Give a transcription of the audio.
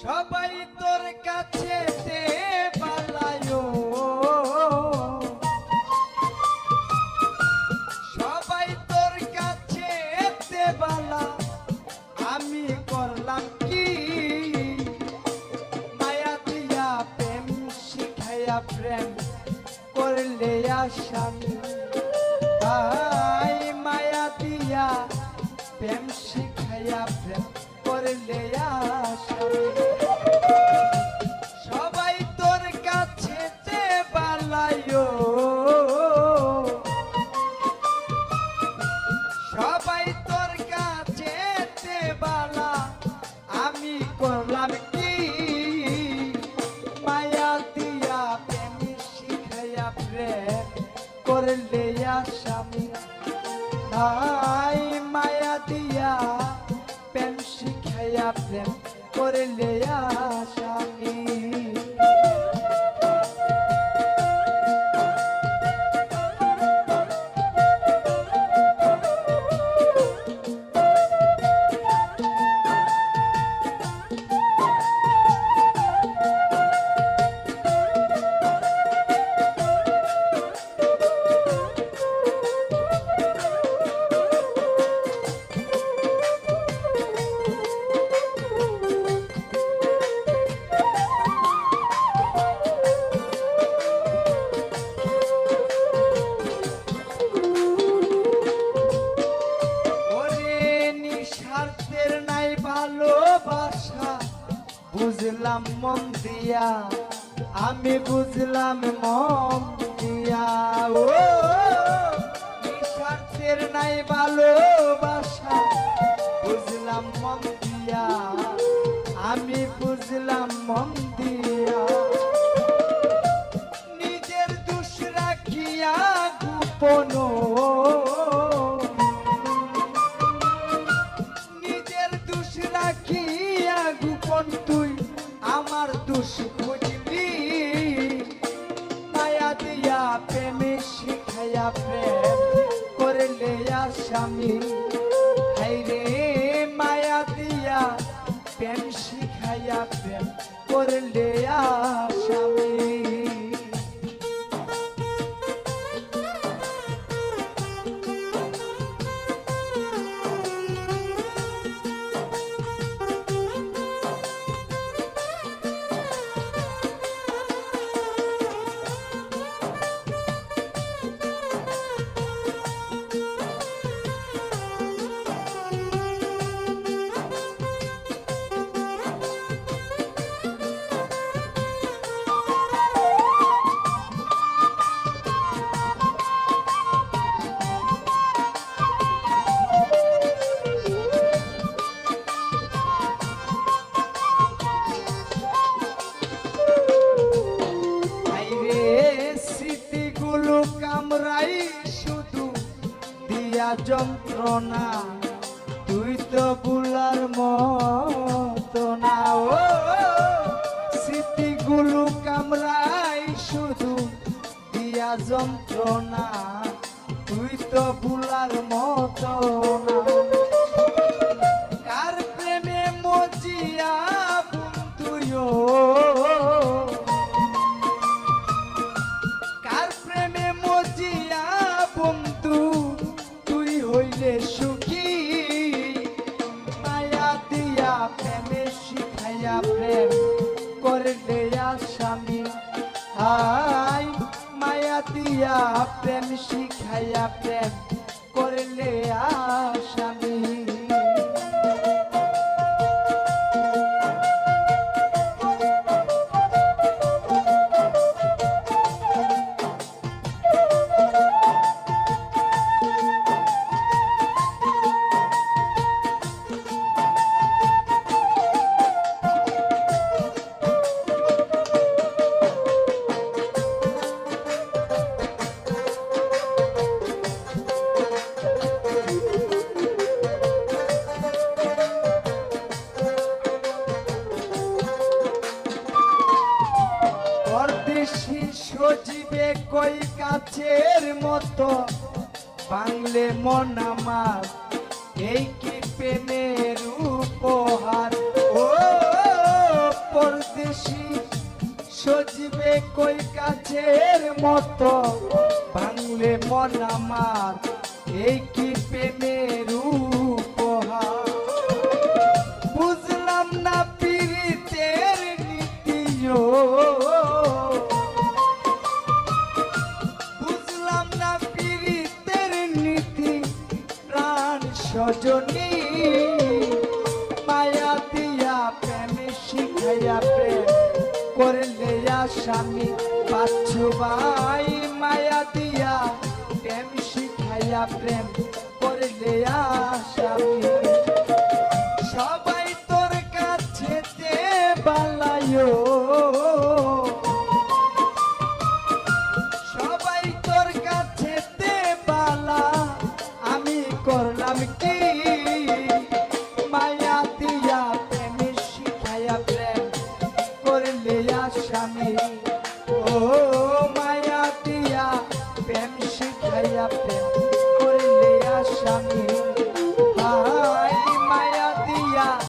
সবাই তোর কাছে সবাই তোর কাছে আমি করলাম কি? মায়া দিয়া প্রেম প্রেম মায়া দিয়া প্রেম, শিখাইয়া প্রেম করলে আসামি ভাই মায়া দিয়া প্রেম শিখাইয়া প্রেম করলে আসামি ভালোবাসা বুঝলাম মন দিয়া, আমি বুঝলাম মন দিয়া। ও, নিঃস্বার্থের নাই ভালোবাসা, বুঝলাম মন দিয়া, আমি বুঝলাম মন দিয়া। নিজের দুষ রাখিয়া গোপন প্রেমে শিখাইয়া প্রেম করলে আসামি হাইরে মায়া দিয়া প্রেম শিখাইয়া প্রেম করলে আসামি কামরাই শুধু দিয়া যন্ত্রণা, তুই তো বুলার মতো না। ও স্মৃতিগুলো কামরাই শুধু দিয়া যন্ত্রণা, তুই তো বুলার মতো না। দিয়া প্রেম শিখাইয়া প্রেম করলে আসামি হইতে কই কাছের মতো বাংলে মন আমার। এই কি প্রেমের উপহার? ও, পরদেশি সজিবে কই কাছের মতো বাংলে মন আমার। এই কি প্রেমের স্বামী পাচ্ছ ভাই মায়া দিয়া প্রেম শিখাইয়া প্রেম করলে স্বামী স্বামী ও মায়া দিয়া প্রেম শিখাইয়া প্রেম করলে স্বামী